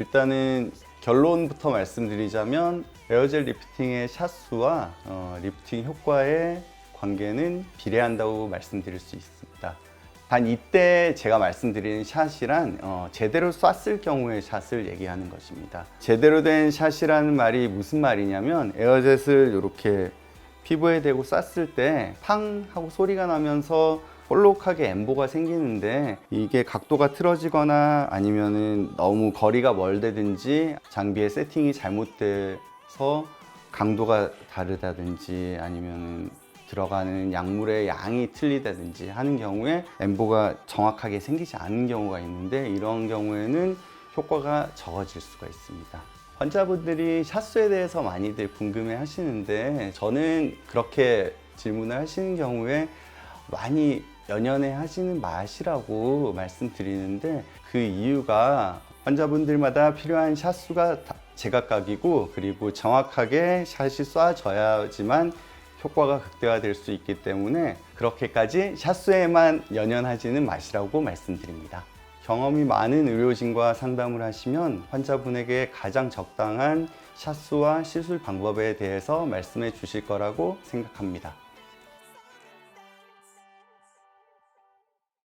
일단은 결론부터 말씀드리자면 에어젤 리프팅의 샷수와 어, 리프팅 효과의 관계는 비례한다고 말씀드릴 수 있습니다. 단 이때 제가 말씀드리는 샷이란 어, 제대로 쐈을 경우의 샷을 얘기하는 것입니다. 제대로 된 샷이라는 말이 무슨 말이냐면 에어젯을 이렇게 피부에 대고 쐈을 때 팡 하고 소리가 나면서 볼록하게 엠보가 생기는데 이게 각도가 틀어지거나 아니면은 너무 거리가 멀다든지 장비의 세팅이 잘못돼서 강도가 다르다든지 아니면은 들어가는 약물의 양이 틀리다든지 하는 경우에 엠보가 정확하게 생기지 않는 경우가 있는데 이런 경우에는 효과가 적어질 수가 있습니다. 환자분들이 샷수에 대해서 많이들 궁금해 하시는데 저는 그렇게 질문을 하시는 경우에 많이 연연해 하시는 맛이라고 말씀드리는데 그 이유가 환자분들마다 필요한 샷수가 다 제각각이고 그리고 정확하게 샷이 쏴져야지만 효과가 극대화될 수 있기 때문에 그렇게까지 샷수에만 연연하지는 마시라고 말씀드립니다. 경험이 많은 의료진과 상담을 하시면 환자분에게 가장 적당한 샷수와 시술 방법에 대해서 말씀해 주실 거라고 생각합니다.